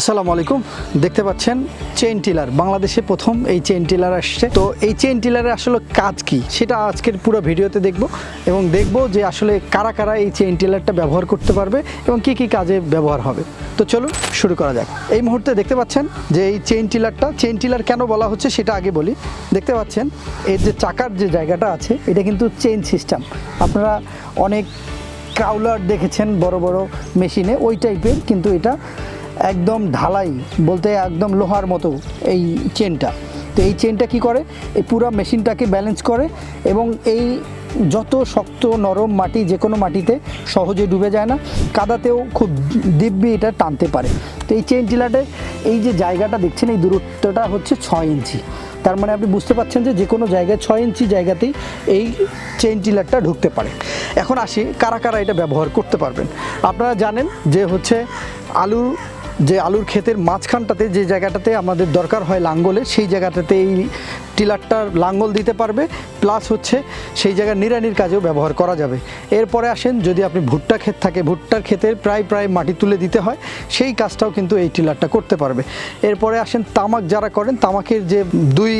আসসালামু আলাইকুম। দেখতে পাচ্ছেন চেইন টিলার বাংলাদেশে প্রথম এই চেইন টিলার আসছে। তো এই চেইন টিলারের আসলে কাজ কি? সেটা আজকের পুরো ভিডিওতে দেখব এবং দেখব যে আসলে কারা কারা এই চেইন টিলারটা ব্যবহার করতে পারবে এবং কি কি কাজে ব্যবহার হবে। তো চলুন শুরু করা যাক। এই মুহূর্তে দেখতে পাচ্ছেন যে এই চেইন টিলারটা চেইন টিলার কেন বলা হচ্ছে সেটা আগে বলি। দেখতে পাচ্ছেন এর যে চাকার যে জায়গাটা আছে, এটা কিন্তু চেইন সিস্টেম আপনারা অনেক ক্রাউলার দেখেছেন বড় বড় মেশিনে ওই টাইপের কিন্তু এটা একদম ঢালাই বলতে একদম লোহার মতো এই চেনটা তো এই চেনটা কি করে? এই পুরো মেশিনটাকে ব্যালেন্স করে এবং এই যত শক্ত, নরম মাটি যে কোনো মাটিতে সহজে ডুবে যায় না, কাদাতেও খুব দিব্যি এটা টানতে পারে। তো এই চেন টিলাটে এই যে জায়গাটা দেখছেন, এই দূরত্বটা হচ্ছে ছয় ইঞ্চি। তার মানে আপনি বুঝতে পারছেন যে যে কোনো জায়গায় ছয় ইঞ্চি জায়গাতেই এই চেইন টিলারটা ঢুকতে পারে। এখন আসি কারা কারা এটা ব্যবহার করতে পারবেন। আপনারা জানেন যে হচ্ছে আলু যে আলুর ক্ষেতের মাঝখানটাতে যে জায়গাটাতে আমাদের দরকার হয় লাঙ্গলের, সেই জায়গাটাতে এই টিলারটার লাঙ্গল দিতে পারবে। প্লাস হচ্ছে সেই জায়গায় নিড়ানির কাজেও ব্যবহার করা যাবে। এরপরে আসেন, যদি আপনি ভুট্টা ক্ষেত থাকে, ভুট্টার ক্ষেতের প্রায় প্রায় মাটি তুলে দিতে হয়, সেই কাজটাও কিন্তু এই টিলারটা করতে পারবে। এরপরে আসেন, তামাক যারা করেন, তামাকের যে দুই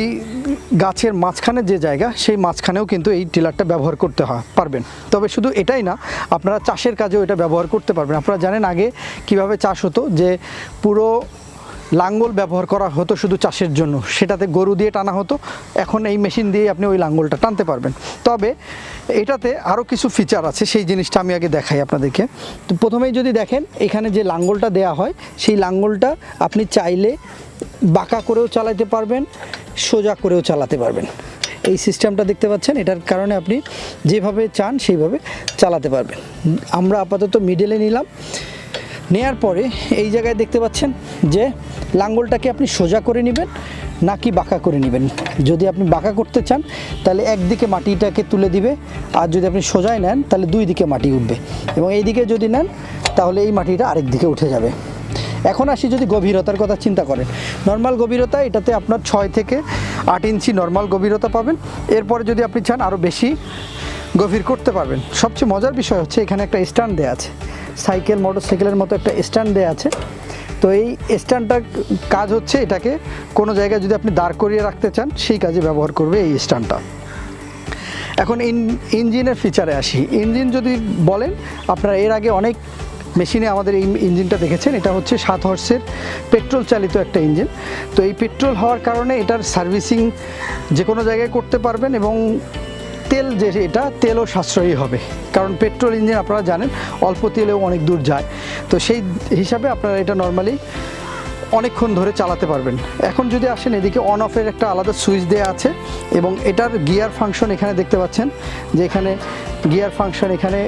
গাছের মাঝখানে যে জায়গা, সেই মাঝখানেও কিন্তু এই টিলারটা ব্যবহার করতে হয়, পারবেন। তবে শুধু এটাই না, আপনারা চাষের কাজেও এটা ব্যবহার করতে পারবেন। আপনারা জানেন আগে কীভাবে চাষ হতো, যে পুরো লাঙ্গল ব্যবহার করা হতো শুধু চাষের জন্য। সেটাতে গরু দিয়ে টানা হতো। এখন এই মেশিন দিয়ে আপনি ওই লাঙ্গলটা টানতে পারবেন। তবে এটাতে আরও কিছু ফিচার আছে, সেই জিনিসটা আমি আগে দেখাই আপনাদেরকে। তো প্রথমেই যদি দেখেন, এখানে যে লাঙ্গলটা দেয়া হয়, সেই লাঙ্গলটা আপনি চাইলে বাঁকা করেও চালাতে পারবেন, সোজা করেও চালাতে পারবেন। এই সিস্টেমটা দেখতে পাচ্ছেন, এটার কারণে আপনি যেভাবে চান সেইভাবে চালাতে পারবেন। আমরা আপাতত মিডেলে নিলাম। নেয়ার পরে এই জায়গায় দেখতে পাচ্ছেন যে লাঙ্গলটাকে আপনি সোজা করে নেবেন, নাকি বাঁকা করে নেবেন। যদি আপনি বাঁকা করতে চান, তাহলে একদিকে মাটিটাকে তুলে দিবে, আর যদি আপনি সোজায় নেন, তাহলে দুই দিকে মাটি উঠবে। এবং এই দিকে যদি নেন, তাহলে এই মাটিটা আরেক দিকে উঠে যাবে। এখন আসি যদি গভীরতার কথা চিন্তা করেন। নর্মাল গভীরতা, এটাতে আপনার ছয় থেকে আট ইঞ্চি নর্মাল গভীরতা পাবেন। এরপরে যদি আপনি চান আরও বেশি গভীর করতে পারবেন। সবচেয়ে মজার বিষয় হচ্ছে, এখানে একটা স্ট্যান্ড দেওয়া আছে। সাইকেল মোটর সাইকেলের মতো একটা স্ট্যান্ড দেওয়া আছে। তো এই স্ট্যান্ডটার কাজ হচ্ছে এটাকে কোনো জায়গায় যদি আপনি দাঁড় করিয়ে রাখতে চান, সেই কাজে ব্যবহার করবে এই স্ট্যান্ডটা। এখন ইন, ইঞ্জিনের ফিচারে আসি। ইঞ্জিন যদি বলেন, আপনারা এর আগে অনেক মেশিনে আমাদের এই ইঞ্জিনটা দেখেছেন, এটা হচ্ছে সাত হর্সের পেট্রোল চালিত একটা ইঞ্জিন। তো এই পেট্রোল হওয়ার কারণে এটার সার্ভিসিং যে কোনো জায়গায় করতে পারবেন এবং তেল যে এটা, তেলও সাশ্রয়ী হবে। কারণ পেট্রোল ইঞ্জিন আপনারা জানেন, অল্প তেলেও অনেক দূর যায়। তো সেই হিসাবে আপনারা এটা নর্মালি অনেকক্ষণ ধরে চালাতে পারবেন। এখন যদি আসেন এদিকে অন অফের একটা আলাদা সুইচ দেওয়া আছে এবং এটার গিয়ার ফাংশন এখানে দেখতে পাচ্ছেন যে এখানে গিয়ার ফাংশন এখানে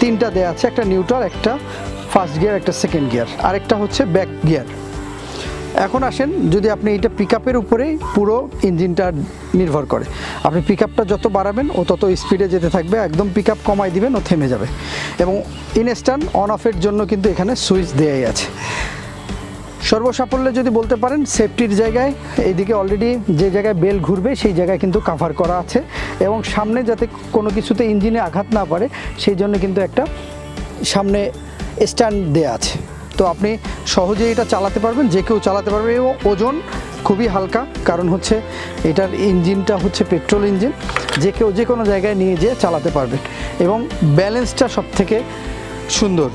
তিনটা দেওয়া আছে, একটা নিউট্রাল একটা ফার্স্ট গিয়ার একটা সেকেন্ড গিয়ার আরেকটা হচ্ছে ব্যাক গিয়ার এখন আসেন, যদি আপনি এটা পিক আপের উপরেই পুরো ইঞ্জিনটা নির্ভর করে। আপনি পিক আপটা যত বাড়াবেন, ও তত স্পিডে যেতে থাকবে, একদম পিক আপ কমাই দিবেন, ও থেমে যাবে। এবং ইনস্ট্যান্ট অন অফের জন্য কিন্তু এখানে সুইচ দেয়াই আছে। সর্বসাফল্যে যদি বলতে পারেন সেফটির জায়গায় এইদিকে অলরেডি যে জায়গায় বেল ঘুরবে, সেই জায়গায় কিন্তু কাভার করা আছে। এবং সামনে যাতে কোনো কিছুতে ইঞ্জিনে আঘাত না পারে, সেই জন্য কিন্তু একটা সামনে স্ট্যান্ড দেয়া আছে। তো আপনি সহজেই এটা চালাতে পারবেন, যে কেউ চালাতে পারবে। এবং ওজন খুবই হালকা, কারণ হচ্ছে এটার ইঞ্জিনটা হচ্ছে পেট্রোল ইঞ্জিন, যে কেউ যে কোনো জায়গায় নিয়ে যেয়ে চালাতে পারবে। এবং ব্যালেন্সটা সব থেকে সুন্দর,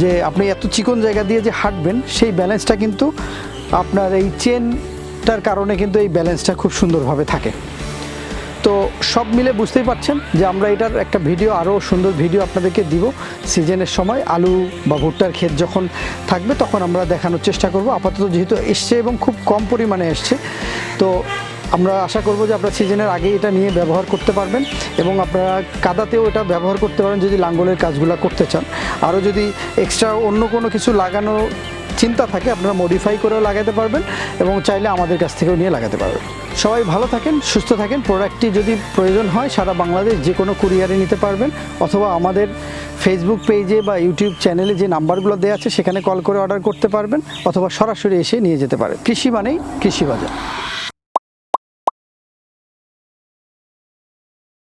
যে আপনি এত চিকন জায়গা দিয়ে যে হাঁটবেন, সেই ব্যালেন্সটা কিন্তু আপনার এই চেনটার কারণে কিন্তু এই ব্যালেন্সটা খুব সুন্দরভাবে থাকে। তো সব মিলে বুঝতেই পারছেন যে আমরা এটার একটা ভিডিও, আরও সুন্দর ভিডিও আপনাদেরকে দিব সিজনের সময়। আলু বা ভুট্টার ক্ষেত যখন থাকবে তখন আমরা দেখানোর চেষ্টা করব। আপাতত যেহেতু এসছে এবং খুব কম পরিমাণে এসছে, তো আমরা আশা করব যে আপনারা সিজনের আগে এটা নিয়ে ব্যবহার করতে পারবেন এবং আপনারা কাদাতেও এটা ব্যবহার করতে পারেন যদি লাঙ্গলের কাজগুলো করতে চান। আরও যদি এক্সট্রা অন্য কোনো কিছু লাগানো চিন্তা থাকে, আপনারা মডিফাই করেও লাগাতে পারবেন এবং চাইলে আমাদের কাছ থেকেও নিয়ে লাগাতে পারবেন। সবাই ভালো থাকেন, সুস্থ থাকেন প্রোডাক্টটি যদি প্রয়োজন হয় সারা বাংলাদেশ যে কোনো কুরিয়ারে নিতে পারবেন অথবা আমাদের ফেসবুক পেজে বা ইউটিউব চ্যানেলে যে নাম্বারগুলো দেওয়া আছে সেখানে কল করে অর্ডার করতে পারবেন অথবা সরাসরি এসে নিয়ে যেতে পারেন। কৃষি মানেই কৃষি বাজার